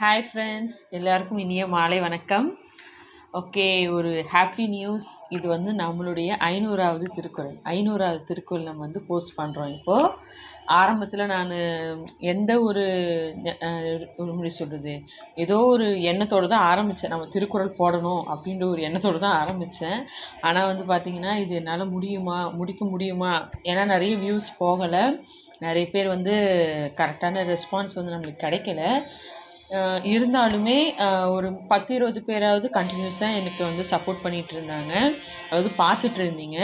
Hi friends எல்லாருக்கும் இனிய மாலை வணக்கம். ஓகே ஒரு ஹாப்பி நியூஸ் இது வந்து நம்மளுடைய ஐநூறாவது திருக்குறள். ஐநூறாவது திருக்குறள் நம்ம வந்து போஸ்ட் பண்ணுறோம் இப்போது ஆரம்பத்தில் நான் எந்த ஒரு எப்படி முடி சொல்கிறது ஏதோ ஒரு எண்ணத்தோடு தான் ஆரம்பித்தேன் நம்ம திருக்குறள் போடணும் அப்படின்ற ஒரு எண்ணத்தோடு தான் ஆரம்பித்தேன் ஆனால் வந்து பார்த்திங்கன்னா இது என்னால் முடியுமா? முடிக்க முடியுமா? ஏன்னா நிறைய வியூஸ் போகலை. நிறைய பேர் வந்து கரெக்டான ரெஸ்பான்ஸ் வந்து நம்மளுக்கு கிடைக்கல. இருந்தாலுமே ஒரு பத்து இருபது பேராவது கண்டினியூஸாக எனக்கு வந்து சப்போர்ட் பண்ணிகிட்டு இருந்தாங்க அதாவது பார்த்துட்டு இருந்தீங்க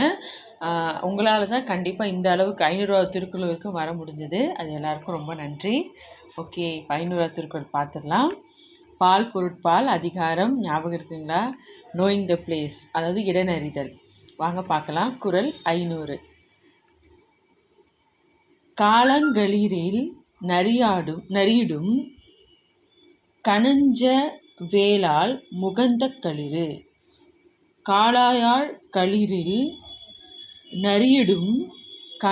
உங்களால் தான் கண்டிப்பாக இந்த அளவுக்கு ஐநூறுரூவா திருக்குறள் வர முடிஞ்சது. அது எல்லாருக்கும் ரொம்ப நன்றி. ஓகே இப்போ ஐநூறுரூவா திருக்குறள் பார்த்துடலாம் பால் பொருட்பால் அதிகாரம் ஞாபகம் இருக்குங்களா? நோயிங் த பிளேஸ் அதாவது இடநறிதல் வாங்க பார்க்கலாம் குரல் ஐநூறு. காலங்களிரில் நரியாடும் நரியிடும் கணஞ்ச வேளால் முகந்த களிறு. காளாயாழ் களிரில் நரியிடும் க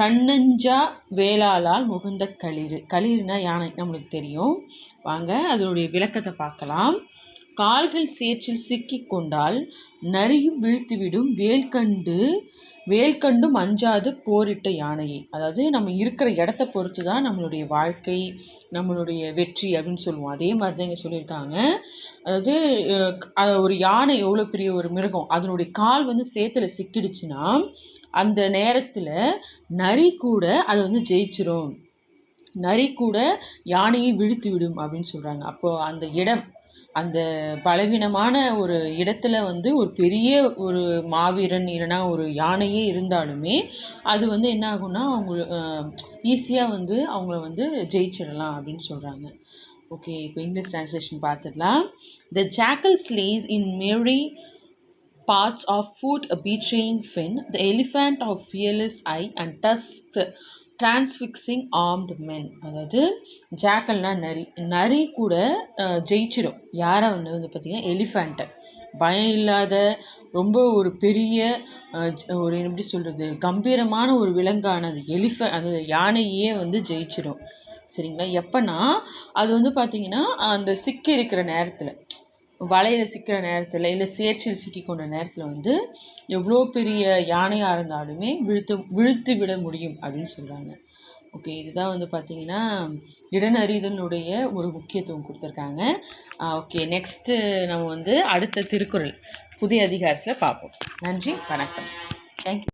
கண்ணஞ்சா வேளாளால் முகந்த களிறு. களிறுனா யானை நம்மளுக்கு தெரியும். வாங்க அதனுடைய விளக்கத்தை பார்க்கலாம். கால்கள் சேற்றில் சிக்கிக் கொண்டால் நரியும் வேல்கண்டு வேல்கண்டு வேல்கண்டும் அஞ்சாது போரிட்ட யானையை. அதாவது நம்ம இருக்கிற இடத்த பொறுத்து தான் நம்மளுடைய வாழ்க்கை நம்மளுடைய வெற்றி அப்படின்னு சொல்லுவோம். அதே மாதிரி தான் இங்கே சொல்லியிருக்காங்க. அதாவது ஒரு யானை எவ்வளோ பெரிய ஒரு மிருகம் அதனுடைய கால் வந்து சேத்துல சிக்கிடுச்சுன்னா அந்த நேரத்தில் நரி கூட அதை வந்து ஜெயிச்சிரும். நரி கூட யானையை வீழ்த்தி விடும் அப்படின்னு சொல்கிறாங்க அப்போது அந்த இடம் அந்த பலவீனமான ஒரு இடத்துல வந்து ஒரு பெரிய ஒரு மாவீரன் இல்லைனா ஒரு யானையே இருந்தாலுமே அது வந்து என்ன ஆகும்னா அவங்க ஈஸியாக வந்து அவங்கள வந்து ஜெயிச்சிடலாம் அப்படின்னு சொல்கிறாங்க ஓகே இப்போ இங்கிலீஷ் ட்ரான்ஸ்லேஷன் பார்த்துடலாம். The jackal slays in merry parts of foot a betraying fin, the elephant of fearless eye and tusks transfixing armed men அதாவது ஜாக்கல்னா நரி நரி கூட ஜெயிச்சிடும் யாரை வந்து வந்து பார்த்திங்கன்னா எலிஃபேண்ட்டை பயம் இல்லாத ரொம்ப ஒரு பெரிய ஒரு எப்படி சொல்கிறது கம்பீரமான ஒரு விலங்கானது எலிஃப அந்த யானையே வந்து ஜெயிச்சிடும் சரிங்களா? எப்போனா அது வந்து பார்த்திங்கன்னா அந்த சிக்கி இருக்கிற நேரத்தில். வலையில் சிக்கிற நேரத்தில் இல்லை சேற்றில் சிக்கிக்கொண்ட நேரத்தில் வந்து எவ்வளோ பெரிய யானையாக இருந்தாலுமே விழுத்து விழுத்து விட முடியும் அப்படின்னு சொல்கிறாங்க ஓகே இதுதான் வந்து பார்த்தீங்கன்னா இடனறிதலுடைய ஒரு முக்கியத்துவம் கொடுத்துருக்காங்க. ஓகே நெக்ஸ்ட்டு நம்ம வந்து அடுத்த திருக்குறள் புதிய அதிகாரத்தில் பார்ப்போம். நன்றி வணக்கம். தேங்க்யூ